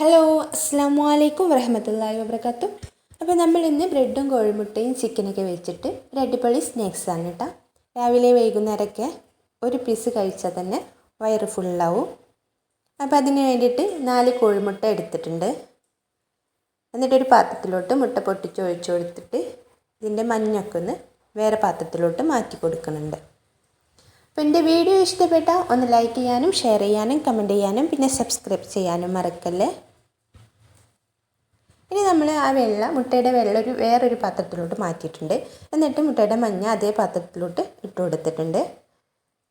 Hello അസ്സാം വലൈക്കും വരഹമത്തല്ലാ വബർക്കാത്തും അപ്പോൾ നമ്മൾ ഇന്ന് ബ്രെഡും കോഴിമുട്ടയും ചിക്കനൊക്കെ വെച്ചിട്ട് ഒരു സ്നാക്സ് ആണ് കേട്ടോ. രാവിലെ വൈകുന്നേരമൊക്കെ ഒരു പീസ് കഴിച്ചാൽ തന്നെ വയറ് ഫുള്ളാവും അപ്പോൾ അതിന് വേണ്ടിയിട്ട് നാല് കോഴിമുട്ട എടുത്തിട്ടുണ്ട്. എന്നിട്ടൊരു പാത്രത്തിലോട്ട് മുട്ട പൊട്ടിച്ച് ഒഴിച്ചു കൊടുത്തിട്ട് ഇതിന്റെ മഞ്ഞൊക്കെ ഒന്ന് വേറെ പാത്രത്തിലോട്ട് മാറ്റി കൊടുക്കുന്നുണ്ട്. അപ്പോൾ എന്റെ വീഡിയോ ഇഷ്ടപ്പെട്ടാൽ ഒന്ന് ലൈക്ക് ചെയ്യാനും ഷെയർ ചെയ്യാനും കമന്റ് ചെയ്യാനും പിന്നെ സബ്സ്ക്രൈബ് ചെയ്യാനും മറക്കല്ലേ? ഇനി നമ്മൾ ആ വെള്ള മുട്ടയുടെ വെള്ള ഒരു വേറൊരു പാത്രത്തിലോട്ട് മാറ്റിയിട്ടുണ്ട്. എന്നിട്ട് മുട്ടയുടെ മഞ്ഞ അതേ പാത്രത്തിലോട്ട് ഇട്ട് കൊടുത്തിട്ടുണ്ട്.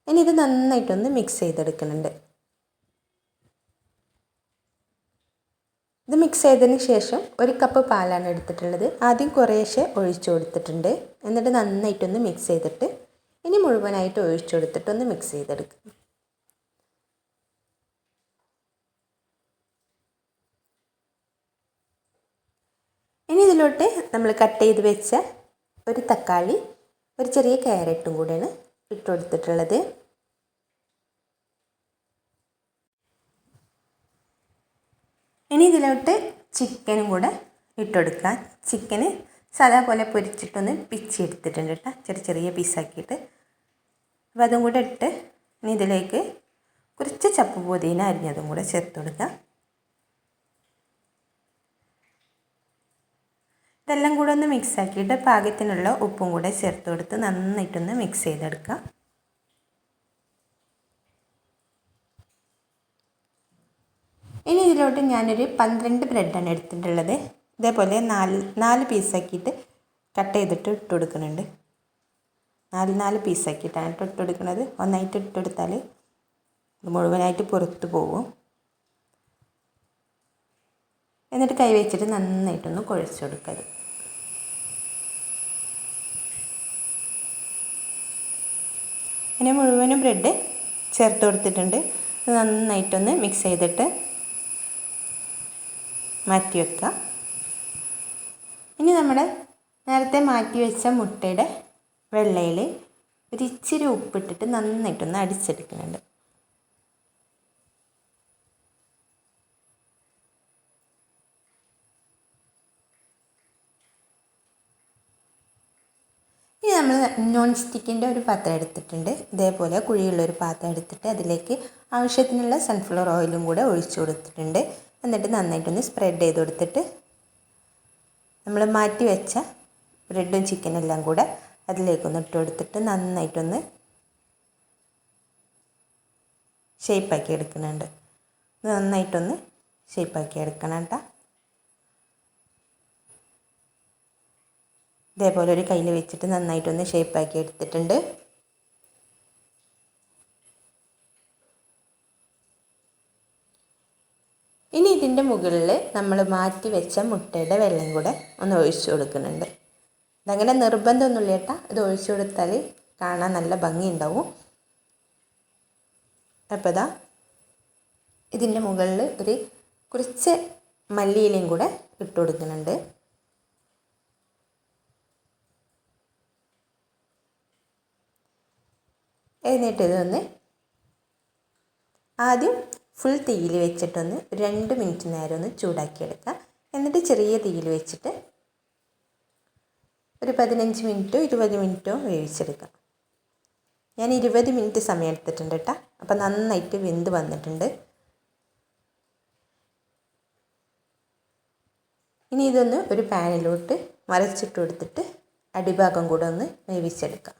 ഇനി ഇത് നന്നായിട്ടൊന്ന് മിക്സ് ചെയ്തെടുക്കുന്നുണ്ട്. ഇത് മിക്സ് ചെയ്തതിന് ശേഷം ഒരു കപ്പ് പാലാണ് എടുത്തിട്ടുള്ളത്. ആദ്യം കുറേശ്ശെ ഒഴിച്ചു കൊടുത്തിട്ടുണ്ട്. എന്നിട്ട് നന്നായിട്ടൊന്ന് മിക്സ് ചെയ്തിട്ട് ഇനി മുഴുവനായിട്ട് ഒഴിച്ചു കൊടുത്തിട്ടൊന്ന് മിക്സ് ചെയ്തെടുക്കുക ഇനി ഇതിലോട്ട് നമ്മൾ കട്ട് ചെയ്ത് വെച്ച ഒരു തക്കാളി ഒരു ചെറിയ ക്യാരറ്റും കൂടെയാണ് ഇട്ട് കൊടുത്തിട്ടുള്ളത് ഇനി ഇതിലോട്ട് ചിക്കനും കൂടെ ഇട്ടുകൊടുക്കുക ചിക്കന് സാധാ പോലെ പൊരിച്ചിട്ടൊന്ന് പിച്ചി എടുത്തിട്ടുണ്ട് കേട്ടോ. ചെറിയ ചെറിയ പീസാക്കിയിട്ട്. അപ്പോൾ അതും കൂടെ ഇട്ട് ഇനി ഇതിലേക്ക് കുറച്ച് ചപ്പ് പുതിന അരിഞ്ഞതും കൂടെ ചേർത്ത് കൊടുക്കുക ഇതെല്ലാം കൂടെ ഒന്ന് മിക്സ് ആക്കിയിട്ട് പാകത്തിനുള്ള ഉപ്പും കൂടെ ചേർത്ത് കൊടുത്ത് നന്നായിട്ടൊന്ന് മിക്സ് ചെയ്തെടുക്കുക ഇനി ഇതിലോട്ട് ഞാനൊരു പന്ത്രണ്ട് ബ്രെഡാണ് എടുത്തിട്ടുള്ളത്. ഇതേപോലെ നാല് നാല് പീസാക്കിയിട്ട് കട്ട് ചെയ്തിട്ട് ഇട്ട് കൊടുക്കുന്നുണ്ട്. നാല് നാല് പീസാക്കിയിട്ടാണ് ഇട്ട് ഇട്ട് കൊടുക്കുന്നത്. ഒന്നായിട്ട് ഇട്ട് കൊടുത്താൽ മുഴുവനായിട്ട് പുറത്ത് പോകും. എന്നിട്ട് കൈ വെച്ചിട്ട് നന്നായിട്ടൊന്ന് കുഴച്ച് കൊടുക്കുക അങ്ങനെ മുഴുവനും ബ്രെഡ് ചേർത്ത് കൊടുത്തിട്ടുണ്ട്. നന്നായിട്ടൊന്ന് മിക്സ് ചെയ്തിട്ട് മാറ്റി വെക്കുക ഇനി നമ്മുടെ നേരത്തെ മാറ്റി വെച്ച മുട്ടയുടെ വെള്ളയിൽ ഒരിച്ചിരി ഉപ്പിട്ടിട്ട് നന്നായിട്ടൊന്ന് അടിച്ചെടുക്കുന്നുണ്ട്. ഇനി നമ്മൾ നോൺ സ്റ്റിക്കിന്റെ ഒരു പാത്രം എടുത്തിട്ടുണ്ട്. ഇതേപോലെ കുഴിയുള്ളൊരു പാത്രം എടുത്തിട്ട് അതിലേക്ക് ആവശ്യത്തിനുള്ള സൺഫ്ലവർ ഓയിലും കൂടെ ഒഴിച്ചു കൊടുത്തിട്ടുണ്ട്. എന്നിട്ട് നന്നായിട്ടൊന്ന് സ്പ്രെഡ് ചെയ്ത് കൊടുത്തിട്ട് നമ്മൾ മാറ്റി വെച്ച ബ്രെഡും ചിക്കനും എല്ലാം കൂടെ അതിലേക്കൊന്ന് ഇട്ട് കൊടുത്തിട്ട് നന്നായിട്ടൊന്ന് ഷേപ്പാക്കി എടുക്കുന്നുണ്ട്. നന്നായിട്ടൊന്ന് ഷേപ്പാക്കി എടുക്കണം കേട്ടോ. ഇതേപോലെ ഒരു കയ്യിൽ വെച്ചിട്ട് നന്നായിട്ടൊന്ന് ഷേപ്പാക്കി എടുത്തിട്ടുണ്ട്. ഇനി ഇതിന്റെ മുകളിൽ നമ്മൾ മാറ്റി വെച്ച മുട്ടയുടെ വെള്ളം കൂടെ ഒന്ന് ഒഴിച്ചു കൊടുക്കുന്നുണ്ട്. ഇതങ്ങനെ നിർബന്ധമൊന്നുമില്ല കേട്ടാ. ഇത് ഒഴിച്ചു കൊടുത്താൽ കാണാൻ നല്ല ഭംഗിയുണ്ടാവും. അപ്പോൾ ഇതാ ഇതിന്റെ മുകളിൽ ഒരു കുറച്ച് മല്ലിയിലയും കൂടെ ഇട്ട് കൊടുക്കുന്നുണ്ട്. എന്നിട്ട് ഇതൊന്ന് ആദ്യം ഫുൾ തീയിൽ വെച്ചിട്ടൊന്ന് രണ്ട് മിനിറ്റ് നേരം ഒന്ന് ചൂടാക്കിയെടുക്കുക. എന്നിട്ട് ചെറിയ തീയിൽ വെച്ചിട്ട് ഒരു പതിനഞ്ച് മിനിറ്റോ ഇരുപത് മിനിറ്റോ വേവിച്ചെടുക്കാം ഞാൻ ഇരുപത് മിനിറ്റ് സമയം എടുത്തിട്ടുണ്ട് കേട്ടോ. അപ്പോൾ നന്നായിട്ട് വെന്ത് വന്നിട്ടുണ്ട്. ഇനി ഇതൊന്ന് ഒരു പാനിലോട്ട് മറച്ചിട്ട് കൊടുത്തിട്ട് അടിഭാഗം കൂടെ ഒന്ന് വേവിച്ചെടുക്കാം.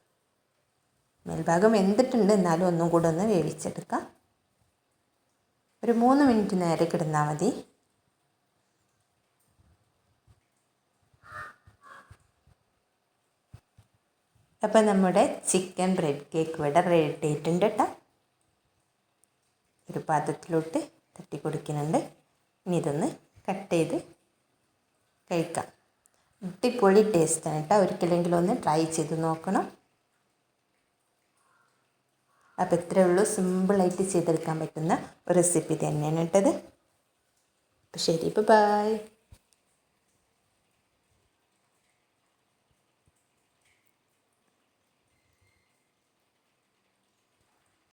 മേൽഭാഗം വെന്തിട്ടുണ്ട് എന്നാലും ഒന്നും കൂടെ ഒന്ന് വേവിച്ചെടുക്കാം. ഒരു മൂന്ന് മിനിറ്റ് നേരെ കിടന്നാൽ മതി. അപ്പം നമ്മുടെ ചിക്കൻ ബ്രെഡ് കേക്ക് ഇവിടെ റെഡി ആയിട്ടുണ്ട് കേട്ടോ. ഒരു പാത്രത്തിലോട്ട് തട്ടി കൊടുക്കുന്നുണ്ട്. ഇനി ഇതൊന്ന് കട്ട് ചെയ്ത് കഴിക്കാം. അടിപൊളി ടേസ്റ്റാണ് കേട്ടോ. ഒരിക്കലെങ്കിലും ഒന്ന് ട്രൈ ചെയ്ത് നോക്കണം. അപ്പോൾ ഇത്രയേ ഉള്ളൂ. സിമ്പിളായിട്ട് ചെയ്തെടുക്കാൻ പറ്റുന്ന ഒരു റെസിപ്പി തന്നെയാണ് കേട്ടത് അപ്പോൾ ശരി ബായ്